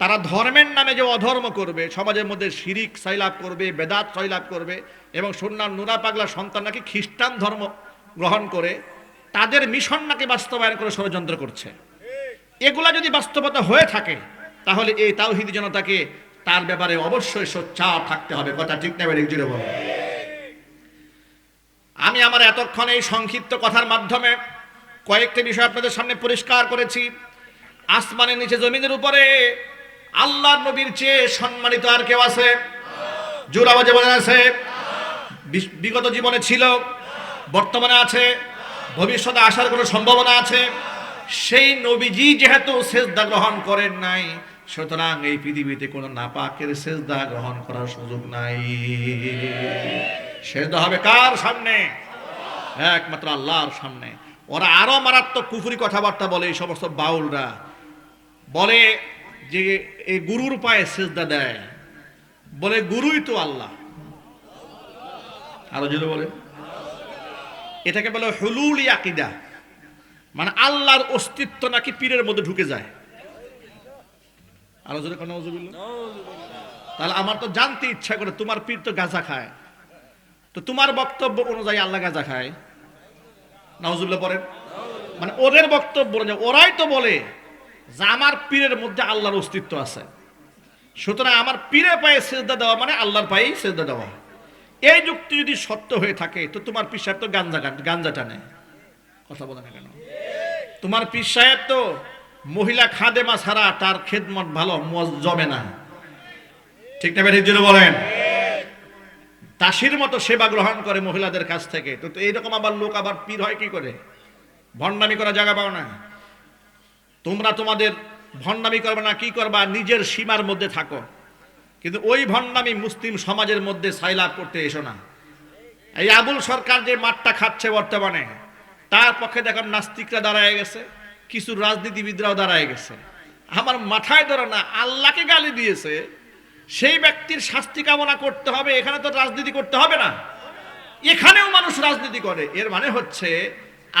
তারা ধর্মের নামে যে অধর্ম করবে, সমাজের মধ্যে শিরিক সৈলাভ করবে, বেদাত সৈলাভ করবে এবং সন্ন্যার নুরা পাগলা সন্তান নাকি খ্রিস্টান ধর্ম গ্রহণ করে, তাদের মিশন নাকি বাস্তবায়ন করে ষড়যন্ত্র করছে। এগুলা যদি বাস্তবতা হয়ে থাকে, তাহলে এই তাওহিদি জনতাকে তার ব্যাপারে অবশ্যই সোচ্চার থাকতে হবে। কথা ঠিক নেবে জুড়ে আমি আমার এতক্ষণ এই সংক্ষিপ্ত কথার মাধ্যমে কয়েকটি বিষয় আপনাদের সামনে পরিষ্কার করেছি। আসমানের নিচে জমিনের উপরে আল্লাহর নবীর চেয়ে সম্মানিত আর কেউ আছে? জোরাবাজে বলে আছে। বিগত জীবনে ছিল, বর্তমানে আছে, ভবিষ্যতে আসার কোনো সম্ভাবনা আছে? সেই নবীজি যেহেতু সেজদা গ্রহণ করেন নাই, সুতরাং এই পৃথিবীতে কোনো নাপাকের সেজদা গ্রহণ করার সুযোগ নাই। সেজদা হবে কার সামনে? একমাত্র আল্লাহর সামনে। ওরা আরও মারাত্মক কুফুরি কথাবার্তা বলে এই সমস্ত বাউলরা। বলে যে এই গুরুর পায়ে সেজদা দেয়, বলে, গুরুই তো আল্লাহ। আরও যদি বলে। এটাকে বলে হুলুল আকিদা মানে আল্লাহর অস্তিত্ব নাকি পীরের মধ্যে ঢুকে যায়। আরও কোনো তাহলে আমার তো জানতে ইচ্ছা করে, তোমার পীর তো গাঁজা খায়। তো তোমার বক্তব্য অনুযায়ী আল্লাহ গাঁজা খায়। নাউজুল্লাহ পড়েন। মানে ওদের বক্তব্য ওরাই তো বলে যে আমার পীরের মধ্যে আল্লাহর অস্তিত্ব আছে। সুতরাং আমার পীরে পায়ে সেজদা দেওয়া মানে আল্লাহর পায়েই সেজদা দেওয়া। এই যুক্তি যদি সত্য হয়ে থাকে, তো তোমার পীর সাহেব তো গাঞ্জা গাঞ্জা টানে। কথা বলে না কেন? তোমার পীর সাহেব তো মহিলা খাদেমা ছাড়া তার খেদমত ভালো জমে না। ঠিক না ঠিক জন্য বলেন? দাসীর মতো সেবা গ্রহণ করে মহিলাদের কাছ থেকে। তো এইরকম আবার লোক আবার পীর হয় কি করে? ভণ্ডামি করা জায়গা পাও না। তোমরা তোমাদের ভণ্ডামি করবে না, কি করবা? নিজের সীমার মধ্যে থাকো। কিন্তু ওই ভণ্ডামি মুসলিম সমাজের মধ্যে সাইলাভ করতে এসো না। এই আবুল সরকার যে মাঠটা খাচ্ছে বর্তমানে, তার পক্ষে দেখুন নাস্তিকরা দাঁড়ায় গেছে, কিছু রাজনীতিবিদরাও দাঁড়ায় গেছে। আমার মাথায় ধরে না, আল্লাহকে গালি দিয়েছে, সেই ব্যক্তির শাস্তি কামনা করতে হবে, এখানে তো রাজনীতি করতে হবে না। এখানেও মানুষ রাজনীতি করে। এর মানে হচ্ছে,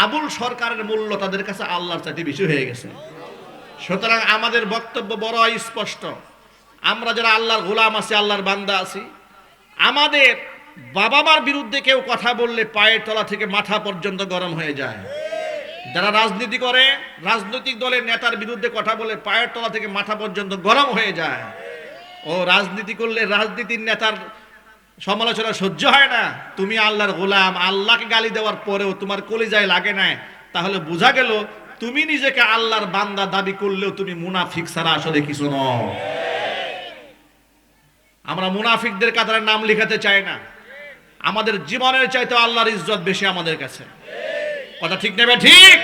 আবুল সরকারের মূল্য তাদের কাছে আল্লাহর চাইতে বেশি হয়ে গেছে। সুতরাং আমাদের বক্তব্য বড় স্পষ্ট। আমরা যারা আল্লাহর গোলাম আছি, আল্লাহর বান্দা আছি, আমাদের বাবা মার বিরুদ্ধে কেউ কথা বললে পায়ের তলা থেকে মাথা পর্যন্ত গরম হয়ে যায়। যারা রাজনীতি করে, রাজনৈতিক দলের নেতার বিরুদ্ধে কথা বলে পায়ের তলা থেকে মাথা পর্যন্ত গরম হয়ে যায়। ও রাজনীতি করলে রাজনীতির নেতার সমালোচনা সহ্য হয় না। তুমি আল্লাহর গোলাম, আল্লাহকে গালি দেওয়ার পরেও তোমার কলিজায় লাগে না তাহলে বোঝা গেল তুমি নিজেকে আল্লাহর বান্দা দাবি করলেও তুমি মুনাফিক ছাড়া আসলে কিছু নও আমরা মুনাফিকদের কাতারে নাম লিখাতে চাই না। আমাদের জীবনের চাইতে আল্লাহর ইজ্জত বেশি আমাদের কাছে। কথা ঠিক নেবে ঠিক?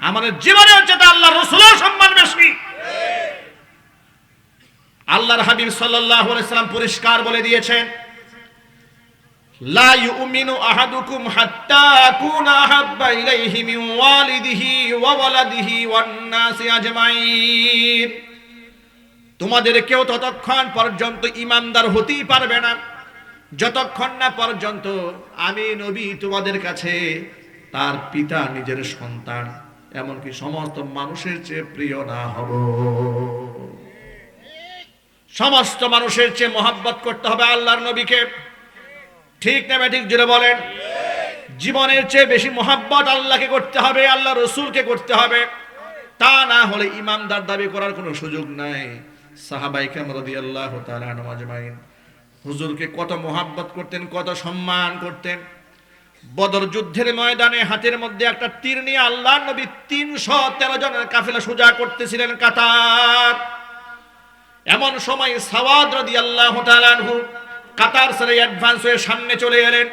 আমাদের জীবনের চাইতে আল্লাহ রসুলের সম্মান বেশি। আল্লাহর হাবিব আলাইহি সাল্লাম পরিষ্কার বলে দিয়েছেন আহাদুকুম হাত্তা আকুনা আহাব্বা ইলাইহি মিন ওয়ালিদিহি ওয়া ওয়ালাদিহি ওয়ান নাসি আজমাইন। তোমাদের কেউ ততক্ষণ পর্যন্ত ইমানদার হতেই পারবে না। যতক্ষণ না পর্যন্ত আমি নবী তোমাদের কাছে তার পিতা, নিজের সন্তান, এমনকি সমস্ত মানুষের চেয়ে প্রিয় না হব। সমস্ত মানুষের চেয়ে মোহাব্বত করতে হবে আল্লাহর নবীকে। ঠিক না ঠিক জুড়ে বলেন। জীবনের চেয়ে বেশি মোহাব্বত আল্লাহকে করতে হবে, আল্লাহ রসুলকে করতে হবে। তা না হলে ইমানদার দাবি করার কোনো সুযোগ নাই। সাহাবাইকাম রাদিয়াল্লাহু তাআলা আনহু আজমাইন। হুজুরকে কত মোহাব্বত করতেন, কত সম্মান করতেন। বদর যুদ্ধের ময়দানে হাতের মধ্যে একটা তীর নিয়ে আল্লাহ নবী তিনশো তেরো জনের কাফেলা সোজা করতেছিলেন কাতার। এমন সময় সাওয়াদ রাদি আল্লাহ কাতার সারে অ্যাডভান্স হয়ে সামনে চলে এলেন।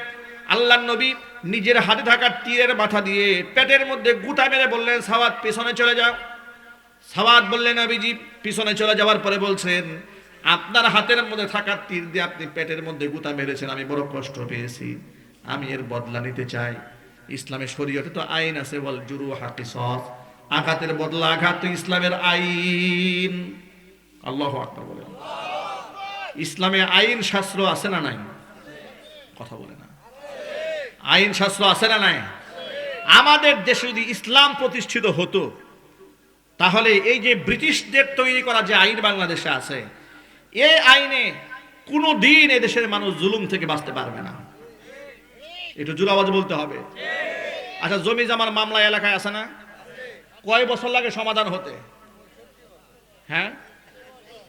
আল্লাহ নবী নিজের হাতে থাকা তীরের মাথা দিয়ে পেটের মধ্যে গুতা মেরে বললেন, সাওয়াদ, পেছনে চলে যাও। সাওয়াদ বললেন নবীজি পিছনে চলে যাওয়ার পরে বলছেন, আপনার হাতের মধ্যে থাকা তীর দিয়ে আপনি পেটের মধ্যে গুতা মেরেছেন, আমি বড় কষ্ট পেয়েছি, আমি এর বদলা নিতে চাই। ইসলামের শরীয়তে তো আইন আছে বল জুরু হাকি সস আঘাতের বদলা আঘাত, ইসলামের আইন। আল্লাহ আকবার বলেন। ইসলামে আইন শাস্ত্র আছে না নাই? কথা বলে না। আইন শাস্ত্র আছে না নাই? আমাদের দেশে যদি ইসলাম প্রতিষ্ঠিত হতো, তাহলে এই যে ব্রিটিশদের তৈরি করা যে আইন বাংলাদেশে আছে এই আইনে কোনো দিন এদেশের মানুষ জুলুম থেকে বাঁচতে পারবে না। একটু আওয়াজ বলতে হবে। আচ্ছা জমি জামার মামলা এলাকায় আছে না? কয় বছর লাগে সমাধান হতে? হ্যাঁ?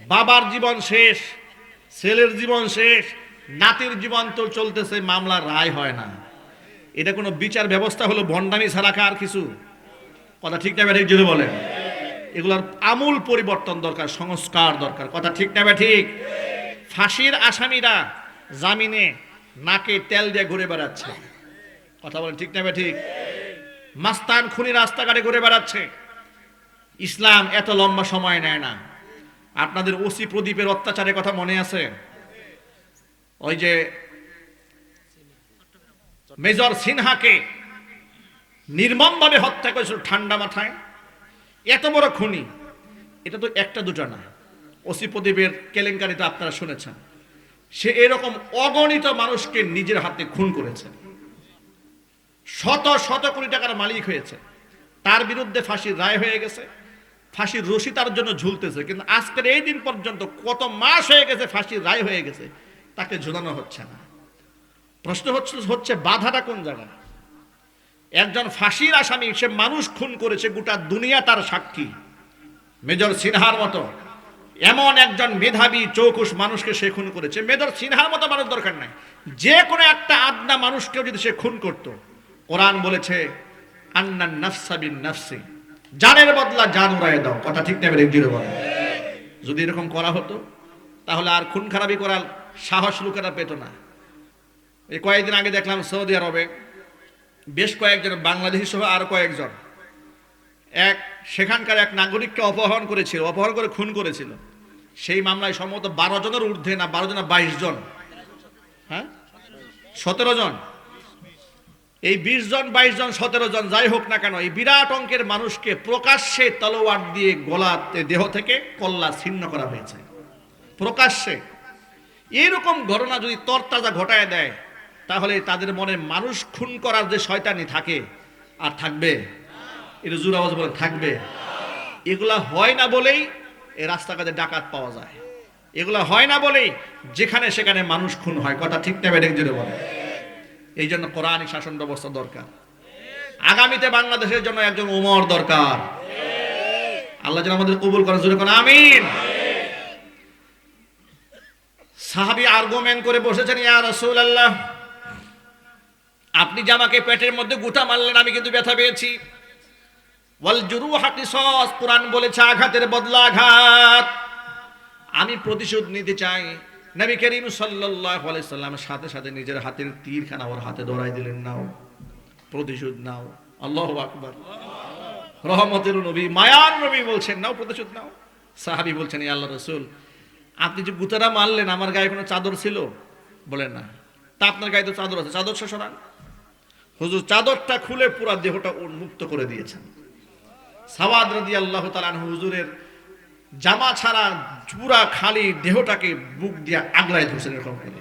বাবার জীবন শেষ। ছেলের জীবন শেষ, নাতির জীবন তো চলতেছে, মামলার রায় হয় না। এটা কোনো বিচার ব্যবস্থা হলো ভণ্ডামি ছাড়া আর কিছু? কথা ঠিক না ঠিক যদি বলেন। এগুলোর আমূল পরিবর্তন দরকার, সংস্কার দরকার। কথা ঠিক না ঠিক ফাঁসির আসামিরা জামিনে নাকে তেল দিয়ে ঘুরে বেড়াচ্ছে। কথা বলেন ঠিক না ঠিক মাস্তান খুনি রাস্তাঘাটে ঘুরে বেড়াচ্ছে। ইসলাম এত লম্বা সময় নেয় না। আপনাদের ওসি প্রদীপের অত্যাচারের কথা মনে আছে? ওই যে মেজর সিনহাকে নির্মমভাবে হত্যা করেছিল ঠান্ডা মাথায়। এত বড় খুনি। এটা তো একটা দুটো না। ওসি প্রদীপের কেলেঙ্কারিতে আপনারা শুনেছেন। সে এরকম অগণিত মানুষকে নিজের হাতে খুন করেছে। শত শত কোটি টাকার মালিক হয়েছে। তার বিরুদ্ধে ফাঁসির রায় হয়ে গেছে। ফাঁসির রশি তার জন্য ঝুলতেছে, কিন্তু আজকের এই দিন পর্যন্ত কত মাস হয়ে গেছে ফাঁসির রায় হয়ে গেছে, তাকে ঝুলানো হচ্ছে না। প্রশ্ন হচ্ছে হচ্ছে বাধাটা কোন জায়গায়? একজন ফাঁসির আসামি, সে মানুষ খুন করেছে, গোটা দুনিয়া তার সাক্ষী। মেজর সিনহার মতো। এমন একজন মেধাবী, চৌকুশ মানুষকে সে খুন করেছে। মেজর সিনহার মতো মানুষ দরকার নাই। যে কোনো একটা আদনা মানুষকেও যদি সে খুন করত, কোরআন বলেছে, আন্নান নাফসাবিন নাফসি। জানের বদলা জান উড়াই দাও। কথা ঠিক নেবে জিরো বলে যদি এরকম করা হতো, তাহলে আর খুন খারাপি করার সাহস লোকেরা পেত না। এই কয়েকদিন আগে দেখলাম সৌদি আরবে বেশ কয়েকজন, বাংলাদেশি সহ আর কয়েকজন, এক, সেখানকার এক নাগরিককে অপহরণ করেছিল, অপহরণ করে খুন করেছিল। সেই মামলায় সম্ভবত বারো জনের ঊর্ধ্বে না, বারো জন বাইশ জন। হ্যাঁ? সতেরো জন। এই বিশ জন, বাইশ জন, সতেরো জন, যাই হোক না কেন, এই বিরাট অঙ্কের মানুষকে প্রকাশ্যে তলোয়ার দিয়ে গলাতে দেহ থেকে কল্লা ছিন্ন করা হয়েছে। প্রকাশ্যে। এইরকম ঘটনা যদি তরতাজা ঘটায় দেয়, তাহলে তাদের মনে মানুষ খুন করার যে শয়তানি থাকে, আর থাকবে? এটা জোর আওয়াজ বলে থাকবে। এগুলা হয় না বলেই এই রাস্তাঘাটে ডাকাত পাওয়া যায়। এগুলা হয় না বলেই যেখানে সেখানে মানুষ খুন হয়। কথা ঠিক নেবে জুড়ে বলে এই জন্য কোরআনই শাসন ব্যবস্থা দরকার। আগামীতে বাংলাদেশের জন্য একজন উমর দরকার। আল্লাহ যেন আমাদের কবুল করেন, জোরে কোন আমিন। সাহাবি আর্গুমেন্ট করে বসেছেন, ইয়া রাসূলুল্লাহ, আপনি যে আমাকে পেটের মধ্যে গুটা মারলেন, আমি কিন্তু ব্যথা পেয়েছি। ওয়াল জুরুহা সস কোরআন বলেছে আঘাতের বদলা আঘাত। আমি প্রতিশোধ নিতে চাই। নবী করিম আলাইহি সাল্লামের সাথে সাথে নিজের হাতের তীরখানা ওর হাতে ধরাই দিলেন, নাও, প্রতিশোধ নাও, আল্লাহু আকবার। রহমতের নবী, মায়ার নবী বলছেন, নাও, প্রতিশোধ নাও। সাহাবী বলছেন, ইয়া আল্লাহ রাসূল, আপনি যে গুতারা মারলেন, আমার গায়ে কোনো চাদর ছিল? বলেন না। তা আপনার গায়ে তো চাদর আছে, চাদর সরান হুজুর, চাদরটা খুলে পুরো দেহটা উন্মুক্ত করে দিয়েছেন। সাওয়াদ রাদি আল্লাহ তালান হুজুরের জামা ছাড়া পুরা খালি দেহটাকে বুক দিয়া আগলায় ধরছেন এরকম। করে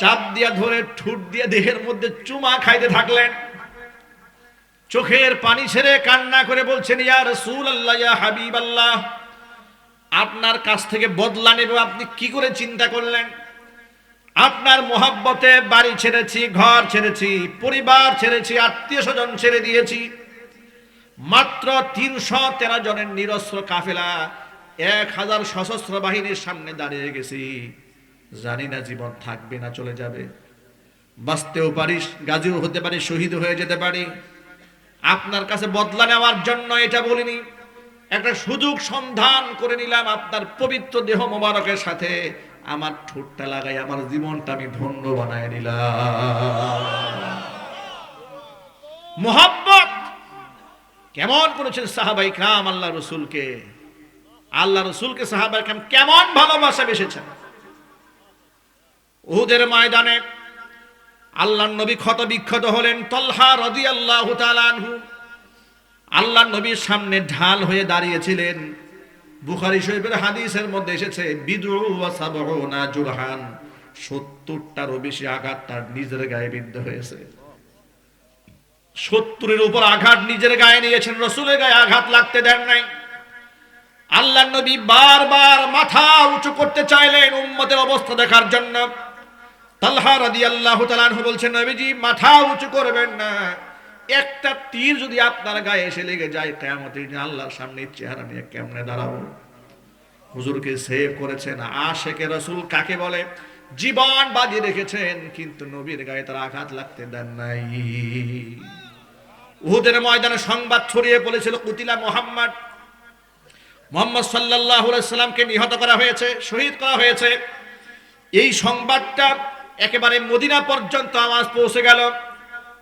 চাপ দিয়া ধরে, ঠুট দিয়ে দেহের মধ্যে চুমা খাইতে থাকলেন। চোখের পানি ছেড়ে কান্না করে বলছেন, ইয়া রসুল আল্লাহ ইয়া হাবিব আল্লাহ আপনার কাছ থেকে বদলা নেবে, আপনি কি করে চিন্তা করলেন? আপনার মোহাব্বতে বাড়ি ছেড়েছি, ঘর ছেড়েছি, পরিবার ছেড়েছি, আত্মীয় স্বজন ছেড়ে দিয়েছি। মাত্র তিনশো তেরো জনের নিরস্ত্র কাফেলা এক হাজার সশস্ত্র বাহিনীর সামনে দাঁড়িয়ে গেছি। জানি না জীবন থাকবে না চলে যাবে। বাঁচতেও পারিস, গাজীও হতে পারি শহীদ হয়ে যেতে পারি। আপনার কাছে বদলা নেওয়ার জন্য এটা বলিনি। একটা সুযোগ সন্ধান করে নিলাম আপনার পবিত্র দেহ মোবারকের সাথে। আমার ঠোঁটটা লাগাই, আমার জীবনটা আমি ধন্য বানায় নিলাম। মোহাব্বত! কেমন করেছেন সাহাবাই কাম আল্লাহ রসুলকে? আল্লাহ রসুলকে সাহাবাই কাম কেমন ভালোবাসা বেসেছেন? উহুদের ময়দানে আল্লাহ নবী ক্ষত বিক্ষত হলেন তলহা রদি আল্লাহ আল্লাহ নবীর সামনে ঢাল হয়ে দাঁড়িয়েছিলেন। বুখারি শরীফের হাদিসের মধ্যে এসেছে বিদ্রোহ জুরহান। সত্তরটারও বেশি আঘাত তার নিজের গায়ে বিদ্ধ হয়েছে। শত্রুর উপর আঘাত নিজের গায়ে নিয়েছেন, রসুলের গায়ে আঘাত লাগতে দেন নাই। আল্লাহ নবী বারবার মাথা উঁচু করতে চাইলেন উম্মতের অবস্থা দেখার জন্য। তালহা তাআলা আনহু বলছেন, নবীজি, মাথা উঁচু করবেন না। একটা তীর যদি আপনার গায়ে এসে লেগে যায়, কিয়ামতের আল্লাহর সামনে চেহারা নিয়ে কেমনে দাঁড়াবো? হুজুরকে সেভ করেছেন, আশেকে রসুল কাকে বলে? জীবন বাজি রেখেছেন, কিন্তু নবীর গায়ে তার আঘাত লাগতে দেন নাই। উহুদের ময়দানে সংবাদ ছড়িয়ে পড়েছিল কুতিলা মোহাম্মদ। মোহাম্মদ সাল্লাহ সাল্লামকে নিহত করা হয়েছে, শহীদ করা হয়েছে। এই সংবাদটা একেবারে মদিনা পর্যন্ত আওয়াজ পৌঁছে গেল।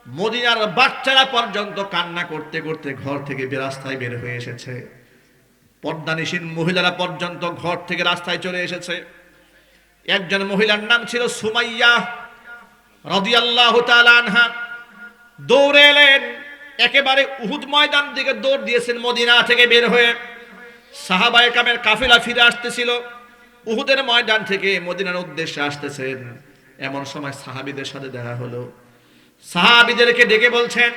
মদিনার বাচ্চারা পর্যন্ত কান্না করতে করতে ঘর থেকে রাস্তায় বের হয়ে এসেছে। পর্দানিসীন মহিলারা পর্যন্ত ঘর থেকে রাস্তায় চলে এসেছে। একজন মহিলার নাম ছিল সুমাইয়া রদিয়াল্লাহ আনহা। দৌড়ে এলেন। একেবারে উহুদ ময়দান দিকে দৌড় দিয়েছেন মদিনা থেকে বের হয়ে। সাহাবায়ে কামের কাফেলা ফিরে আসতেছিল। উহুদের ময়দান থেকে মদিনার উদ্দেশ্যে আসতেছেন। এমন সময় সাহাবীদের সাথে দেখা হলো। সাহাবিদেরকে ডেকে বলছেন,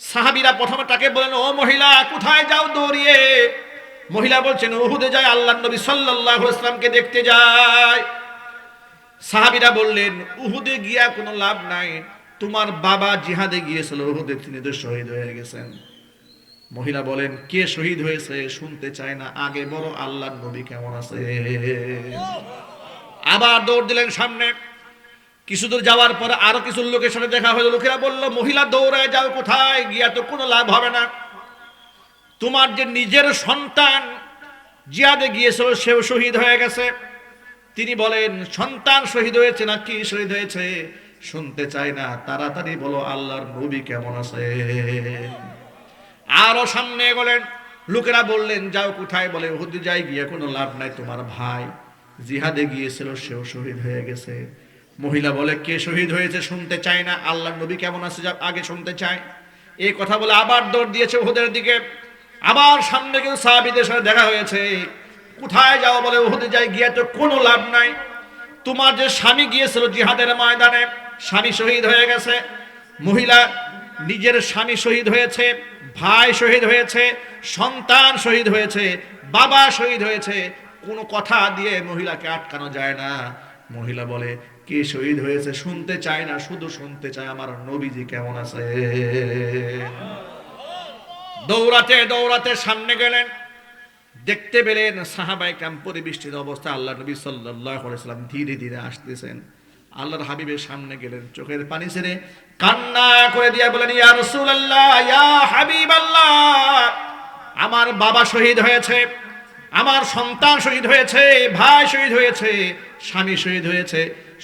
সাহাবীরা প্রথমে তাকে বলেন ও মহিলা, কোথায় যাও দৌড়িয়ে? মহিলা বলছেন, উহুদে যায় আল্লাহ নবী সাল্লাল্লাহু আলাইহি ওয়াসাল্লামকে দেখতে যায় সাহাবীরা বললেন, উহুদে গিয়া কোনো লাভ নাই। তোমার বাবা জিহাদে গিয়েছিল উহুদে, তিনি তো শহীদ হয়ে গেছেন। মহিলা বলেন, কে শহীদ হয়েছে শুনতে চায় না, আগে বড় আল্লাহর নবী কেমন আছে? আবার দৌড় দিলেন সামনে। কিছু দূর যাওয়ার পরে আরও কিছু লোকের সাথে দেখা হলো। লোকেরা বলল, মহিলা দৌড়ায় যাও কোথায়? গিয়া তো কোনো লাভ হবে না। তোমার যে নিজের সন্তান জিয়াদে গিয়েছিল, সেও শহীদ হয়ে গেছে। তিনি বলেন, সন্তান শহীদ হয়েছে না কি শহীদ হয়েছে? শুনতে চাই না, তাড়াতাড়ি বলো, আল্লাহর নবী কেমন আছে? আরও সামনে গেলেন লোকেরা বললেন, যাও কোথায়? বলে হুদি যাই, গিয়ে কোনো লাভ নাই তোমার ভাই। জিহাদে গিয়েছিল, সেও শহীদ হয়ে গেছে। মহিলা বলে, কে শহীদ হয়েছে শুনতে চায় না, আল্লাহর নবী কেমন আছে যা আগে শুনতে চায়? এই কথা বলে আবার দৌড় দিয়েছে ওহুদের দিকে। আবার সামনে কিন্তু সাহাবিদের সাথে দেখা হয়েছে। কোথায় যাও? বলে ওহুদে যাই, গিয়ে তো কোনো লাভ নাই। তোমার যে স্বামী গিয়েছিল জিহাদের ময়দানে স্বামী শহীদ হয়ে গেছে, মহিলা নিজের স্বামী শহীদ হয়েছে, ভাই শহীদ হয়েছে, সন্তান শহীদ হয়েছে, বাবা শহীদ হয়েছে, কোনো কথা দিয়ে মহিলাকে আটকানো যায় না। মহিলা বলে, কে শহীদ হয়েছে শুনতে চায় না, শুধু শুনতে চায় আমার নবীজি কেমন আছে? দৌড়াতে দৌড়াতে সামনে গেলেন। দেখতে পেলেন সাহাবাই কাম পরিবেষ্টিত অবস্থা, আল্লাহ নবী সাল্লাম ধীরে ধীরে আসতেছেন। আল্লাহর হাবিবের সামনে গেলেন, চোখের পানি ছেড়ে কান্না করে দিয়া বলেন ইয়া রাসূলুল্লাহ, ইয়া হাবিবাল্লাহ, আমার বাবা শহীদ হয়েছে, আমার সন্তান শহীদ হয়েছে, ভাই শহীদ হয়েছে, স্বামী শহীদ হয়েছে।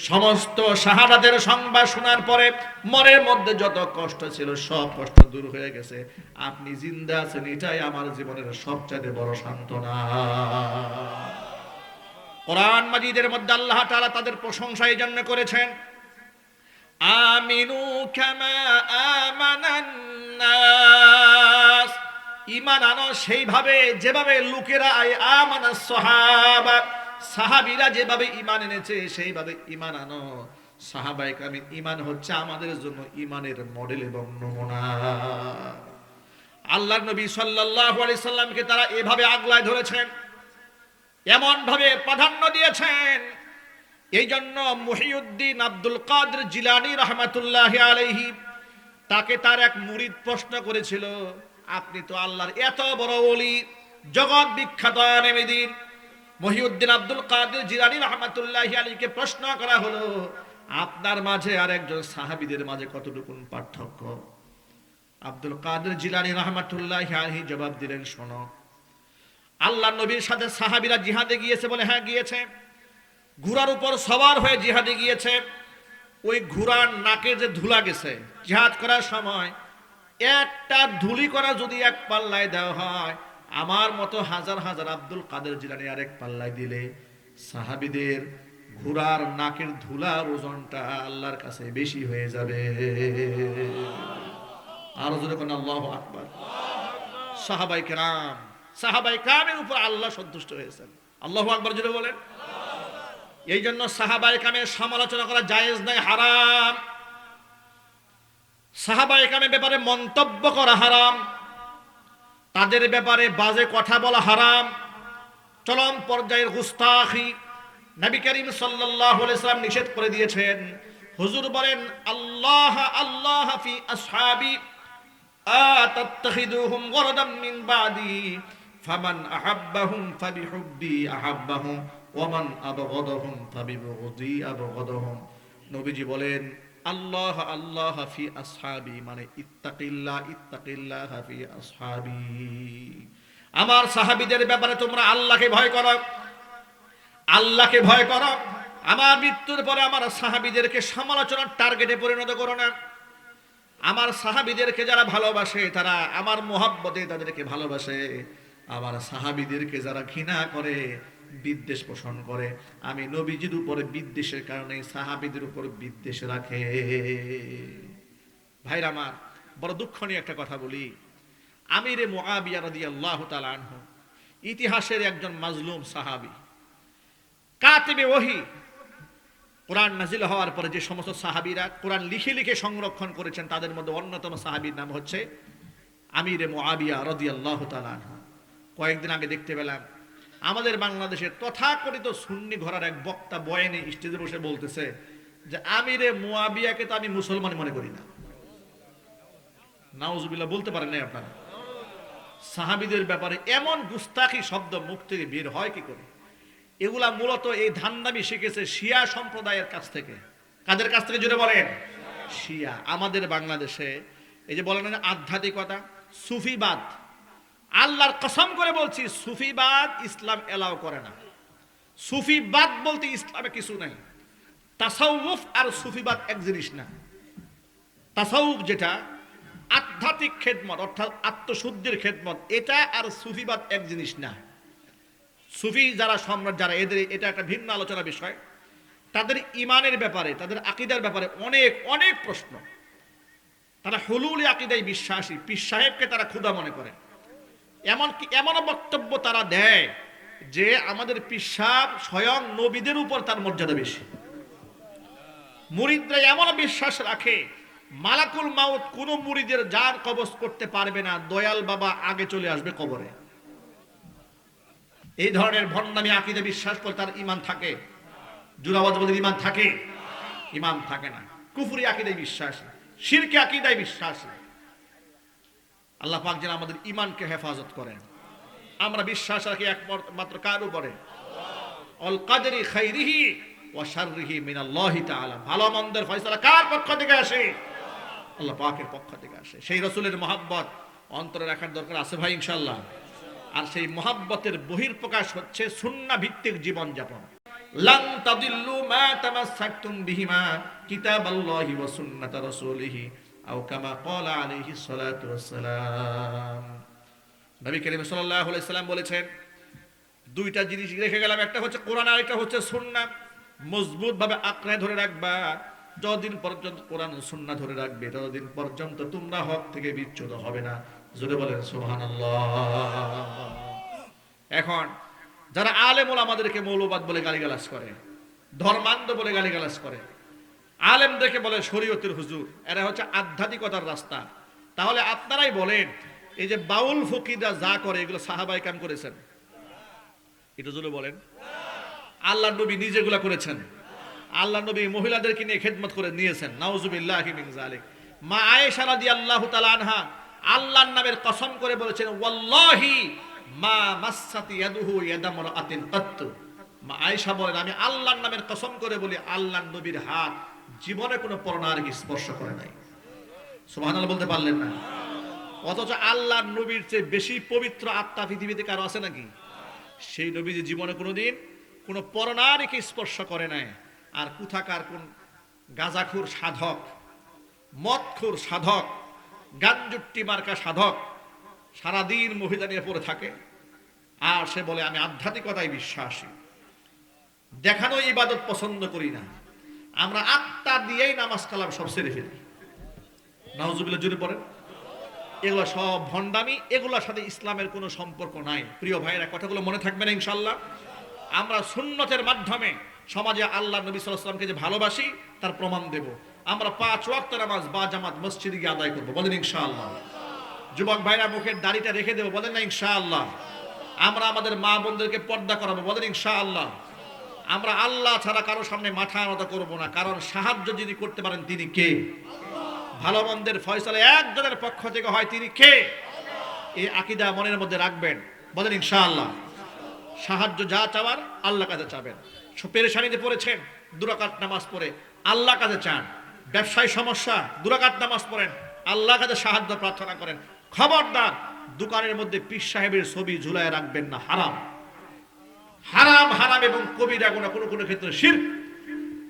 সমস্ত শাহাদাতের সংবাদ শোনার পরে মনের মধ্যে যত কষ্ট ছিল, সব কষ্ট দূর হয়ে গেছে। আপনি জিন্দা আছেন, এটাই আমার জীবনের সবচেয়ে বড় সান্ত্বনা। কোরআন মাজিদের মধ্যে আল্লাহ তাআলা তাদের প্রশংসা এই জন্য করেছেন। আমিনু কামা নাস। ঈমান আনো সেইভাবে, যেভাবে লোকেরা আমানা সাহাবা, সাহাবীরা যেভাবে ঈমান এনেছে, সেইভাবে ঈমান আনো। সাহাবায়ে কামিন ঈমান হচ্ছে আমাদের জন্য ঈমানের মডেল এবং নমুনা। আল্লাহর নবী সাল্লাল্লাহু আলাইহি সাল্লামকে তারা এভাবে আগলায় ধরেছেন। এমন ভাবে প্রাধান্য দিয়েছেন। এই জন্য মহিউদ্দিন আব্দুল কাদের জিলানি রহমাতুল্লাহ আলাইহি তাকে তার এক মুরিদ প্রশ্ন করেছিল, আপনি তো আল্লাহর এত বড় ওলি, জগৎ বিখ্যাত আলেমিদিন মহিউদ্দিন আব্দুল কাদের জিলানি রহমাতুল্লাহ আলীকে প্রশ্ন করা হলো, আপনার মাঝে আর একজন সাহাবিদের মাঝে কতটুকুন পার্থক্য? আব্দুল কাদের জিলানি রহমাতুল্লাহ আলী জবাব দিলেন, শোনো আল্লাহ নবীর সাথে সাহাবিরা জিহাদে গিয়েছে বলে হ্যাঁ গিয়েছে। ঘোড়ার উপর সবার হয়ে জিহাদে গিয়েছে। ওই ঘোড়ার নাকে যে ধুলা গেছে, জিহাদ করার সময় একটা ধুলি করা যদি এক পাল্লায় দেওয়া হয়, আমার মতো হাজার হাজার আব্দুল কাদের জিলানি আরেক পাল্লায় দিলে সাহাবিদের ঘোড়ার নাকের ধুলার ওজনটা আল্লাহর কাছে বেশি হয়ে যাবে। আরও যদি কোন আল্লাহ আকবার। সাহাবাই কেরাম সাহাবাই কামের উপর আল্লাহ সন্তুষ্ট হয়েছেন। আল্লাহ আকবর জুড়ে বলেন। এই জন্য সাহাবাই কামের সমালোচনা করা জায়েজ নাই হারাম। সাহাবা একামের ব্যাপারে মন্তব্য করা হারাম। তাদের ব্যাপারে বাজে কথা বলা হারাম। চরম পর্যায়ের গুস্তাখি নবী করিম সাল্লাল্লাহু আলাইহি সাল্লাম নিষেধ করে দিয়েছেন। হুজুর বলেন, আল্লাহ আল্লাহ ফি আসহাবি আতাত্তাখিদুহুম গরদাম মিন বাদি। ফামান আহাব্বাহুম ফাবিহুব্বি আহাব্বাহুম ওয়ামান আবগাদাহুম ফাবিবুগদি আবগাদাহুম। নবীজি বলেন, আল্লাহ আল্লাহ ফি আসহাবি মানে ইত্তাকিল্লাহ ইত্তাকিল্লাহ ফি আসহাবি। আমার সাহাবীদের ব্যাপারে তোমরা আল্লাহকে ভয় করো। আল্লাহকে ভয় করো। আমার মৃত্যুর পরে আমার সাহাবিদেরকে সমালোচনার টার্গেটে পরিণত করো না। আমার সাহাবিদেরকে যারা ভালোবাসে, তারা আমার মোহাব্বতে তাদেরকে ভালোবাসে। আমার সাহাবীদেরকে যারা ঘৃণা করে, বিদ্বেষ পোষণ করে, আমি নবীজির উপরে বিদ্বেষের কারণে সাহাবিদের উপর বিদ্বেষ রাখে। ভাইরা আমার, বড় দুঃখ নিয়ে একটা কথা বলি। আমিরে আনহু, ইতিহাসের একজন মাজলুম সাহাবী। কাতিবে ওহি, কোরআন নাজিল হওয়ার পরে যে সমস্ত সাহাবীরা কোরআন লিখে লিখে সংরক্ষণ করেছেন, তাদের মধ্যে অন্যতম সাহাবির নাম হচ্ছে আমিরে মুআবিয়া রাদিয়াল্লাহু তাআলা আনহু। কয়েকদিন আগে দেখতে পেলাম, আমাদের বাংলাদেশের তথাকথিত সুন্নি ঘরার এক বক্তা বয়ানে স্টেজে বসে বলতেছে যে আমিরে মুআবিয়াকে তো আমি মুসলমান মনে করি না। নাউজুবিল্লাহ, বলতে পারেন না আপনারা। সাহাবিদের ব্যাপারে এমন গুস্তাখি শব্দ মুখ থেকে বের হয় কি করে? এগুলা মূলত এই ধান্দামি শিখেছে শিয়া সম্প্রদায়ের কাছ থেকে। কাদের কাছ থেকে জুড়ে বলেন? শিয়া। আমাদের বাংলাদেশে, এই যে বলেন আধ্যাত্মিকতা, সুফিবাদ আল্লাহর কসম করে বলছি, সুফিবাদ ইসলাম এলাও করে না। সুফিবাদ বলতে ইসলামে কিছু নাই। তাসাউফ আর সুফিবাদ এক জিনিস না। তাসাউফ যেটা, আধ্যাত্মিক খেদমত, অর্থাৎ আত্মশুদ্ধির খেদমত, এটা আর সুফিবাদ এক জিনিস না। সুফি যারা সম্রাট, যারা এদের, এটা একটা ভিন্ন আলোচনা বিষয়। তাদের ইমানের ব্যাপারে, তাদের আকিদার ব্যাপারে অনেক অনেক প্রশ্ন। তারা হলুল আকিদায় বিশ্বাসী, পীর সাহেবকে তারা ক্ষুদা মনে করে। এমন কি এমন বক্তব্য তারা দেয় যে আমাদের পিসাব স্বয়ং নবীদের উপর তার মর্যাদা বেশি। মুরিদরা এমন বিশ্বাস রাখে, মালাকুল মাউত কোন মুরিদের যার কবজ করতে পারবে না, দয়াল বাবা আগে চলে আসবে কবরে। এই ধরনের ভণ্ডামি আকিদে বিশ্বাস করে তার ইমান থাকে। জুরাবাদের ইমান থাকে? ইমান থাকে না। কুফুরি আকিদায় বিশ্বাস শিরকে আকিদায় বিশ্বাস আল্লাহ পাক যেন আমাদের ইমানকে হেফাজত করেন। আমরা বিশ্বাস রাখি একমাত্র কার উপরে? অল কাদেরি খাইরিহি ও শাররিহি মিনাল্লাহি তাআলা। ভালো মন্দের ফয়সালা কার পক্ষ থেকে আসে? আল্লাহ পাকের পক্ষ থেকে আসে। সেই রসুলের মহাব্বত অন্তরে রাখার দরকার আছে ভাই ইনশাল্লাহ আর সেই মহাব্বতের বহির্প্রকাশ হচ্ছে সুন্না ভিত্তিক জীবন যাপন লান তাদিল্লু মা তামাসসাকতুম বিহিমা কিতাবাল্লাহি ওয়া সুন্নাতা রাসূলিহি। আও কামা ক্বালা আলাইহি সালাতু ওয়াসসালাম। নবী করিম আলাইহি সাল্লাম বলেছেন, দুইটা জিনিস রেখে গেলাম, একটা হচ্ছে কোরআন আর একটা হচ্ছে সুন্নাহ। মজবুত ভাবে আঁকড়ে ধরে রাখবা, যতদিন পর্যন্ত কোরআন সুন্না ধরে রাখবে, ততদিন পর্যন্ত তোমরা হক থেকে বিচ্যুত হবে না। জোরে বলেন, সুবহানাল্লাহ। এখন, যারা আলেমুল আমাদেরকে মৌলবাদ বলে গালিগালাজ করে, ধর্মান্ধ বলে গালিগালাজ করে আলেমদেরকে বলে শরীয়তের হুজুর, এরা হচ্ছে আধ্যাত্মিকতার রাস্তা। তাহলে আপনারাই বলেন, এই যে বাউল ফকিররা যা করে, এগুলো সাহাবাই কাম করেছেন? এটা জোরে বলেন। আল্লাহ নবী নিজেগুলা করেছেন। আল্লাহ নবী মহিলাদেরকে নিয়ে খেদমত করে নিয়েছেন। নাউজুবিল্লাহ মা আয়েশা রাদিয়াল্লাহু তাআলা আনহা আল্লাহর নামের কসম করে বলেছেন, ওয়াল্লাহি মা মাসাতি ইয়াদুহু কাত্তু। মা আয়েশা বলেন, আমি আল্লাহর নামের কসম করে বলি, আল্লাহর নবীর হাত জীবনে কোনো পরনারীকে স্পর্শ করে নাই। সুবহানাল্লাহ বলতে পারলেন না। অথচ আল্লাহর নবীর চেয়ে বেশি পবিত্র আত্মা পৃথিবীতে কারও আছে নাকি? সেই নবী যে জীবনে কোনোদিন কোনো পরনারীকে স্পর্শ করে নাই। আর কোথাকার কোন গাজাখুর সাধক, মদখুর সাধক, গাঞ্জুট্টি মার্কা সাধক সারাদিন মহিলা নিয়ে পড়ে থাকে। আর সে বলে, আমি আধ্যাত্মিকতায় বিশ্বাসী। দেখানো ইবাদত পছন্দ করি না। আমরা আত্মা দিয়েই নামাজ কালাম সব সেরে ফেলি। নাউজুবিল্লাহ জুড়ে পড়েন। এগুলো সব ভণ্ডামি, এগুলোর সাথে ইসলামের কোনো সম্পর্ক নাই। প্রিয় ভাইয়েরা, কথাগুলো মনে থাকবে না ইনশাল্লাহ আমরা সুন্নতের মাধ্যমে সমাজে আল্লাহ নবী সাল্লামকে যে ভালোবাসি, তার প্রমাণ দেব। আমরা পাঁচ ওয়াক্ত নামাজ বা জামাত মসজিদে গিয়ে আদায় করব। বলেন ইনশাআল্লাহ। যুবক ভাইরা, মুখের দাড়িটা রেখে দেবো। বলেন না, ইনশাআল্লাহ। আমরা আমাদের মা বোনদেরকে পর্দা করাবো। বলেন ইনশাআল্লাহ। আমরা আল্লাহ ছাড়া কারও সামনে মাথা আনত করব না। কারণ সাহায্য যিনি করতে পারেন, তিনি কে? ভালো মন্দের ফয়সালা একজনের পক্ষ থেকে হয়, তিনি কে? এই আকিদা মনের মধ্যে রাখবেন। বলেন, ইনশাআল্লাহ। সাহায্য যা চাওয়ার, আল্লাহ কাছে চাবেন। পেরেশানিতে পড়েছেন, দুরাকাত নামাজ পড়ে, আল্লাহ কাছে চান। ব্যবসায় সমস্যা, দুরাকাত নামাজ পড়েন, আল্লাহ কাছে সাহায্য প্রার্থনা করেন। খবরদার, দোকানের মধ্যে পীর সাহেবের ছবি ঝুলায় রাখবেন না, হারাম। হারাম হারাম এবং কবিরা কোনো কোনো কোনো ক্ষেত্রে শির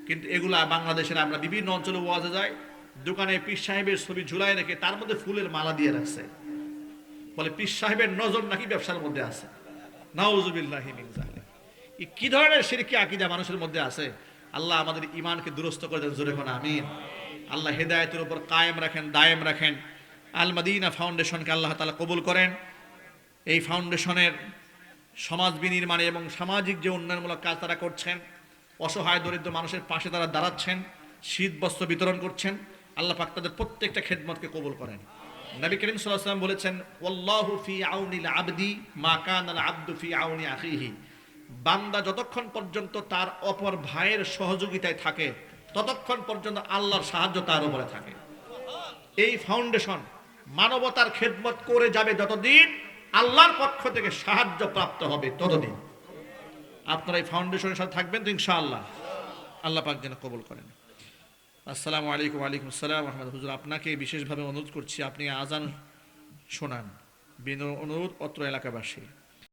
কিন্তু এগুলা বাংলাদেশের আমরা বিভিন্ন অঞ্চলে ওয়াজে যাই, দোকানে পীর সাহেবের ছবি ঝুলাই রেখে তার মধ্যে ফুলের মালা দিয়ে রাখছে। বলে, পীর সাহেবের নজর নাকি ব্যবসার মধ্যে আছে? নাউজুবিল্লাহি কি ধরনের শিরকি আকীদা মানুষের মধ্যে আছে? আল্লাহ আমাদের ঈমানকে দুরস্ত করে দেন, জোরে কোন আমিন। আল্লাহ হেদায়েতের উপর কায়েম রাখেন, দায়েম রাখেন। আল মাদিনা ফাউন্ডেশনকে আল্লাহ তাআলা কবুল করেন। এই ফাউন্ডেশনের সমাজ বিনির্মাণে এবং সামাজিক যে উন্নয়নমূলক কাজ তারা করছেন, অসহায় দরিদ্র মানুষের পাশে তারা দাঁড়াচ্ছেন, শীত বস্ত্র বিতরণ করছেন, আল্লাহ পাক তাদের প্রত্যেকটা খেদমতকে কবুল করেন। নবী করিম ওয়াসাল্লাম বলেছেন, ওয়াল্লাহু ফি আউনিল আবদি মা কানাল আবদু ফি আউনি আখিহি। বান্দা যতক্ষণ পর্যন্ত তার অপর ভাইয়ের সহযোগিতায় থাকে, ততক্ষণ পর্যন্ত আল্লাহর সাহায্য তার উপরে থাকে। এই ফাউন্ডেশন মানবতার খেদমত করে যাবে যতদিন আল্লাহর পক্ষ থেকে সাহায্য প্রাপ্ত হবে ততদিন। আপনারা এই ফাউন্ডেশনের সাথে থাকবেন তো ইনশাআল্লাহ। আল্লাহ পাক যেন কবুল করেন। আসসালামু আলাইকুম আলাইকুম আসসালাম আহমদ হুজুর, আপনাকে বিশেষভাবে অনুরোধ করছি, আপনি আজান শোনান। বিন অনুরোধ পত্র এলাকাবাসী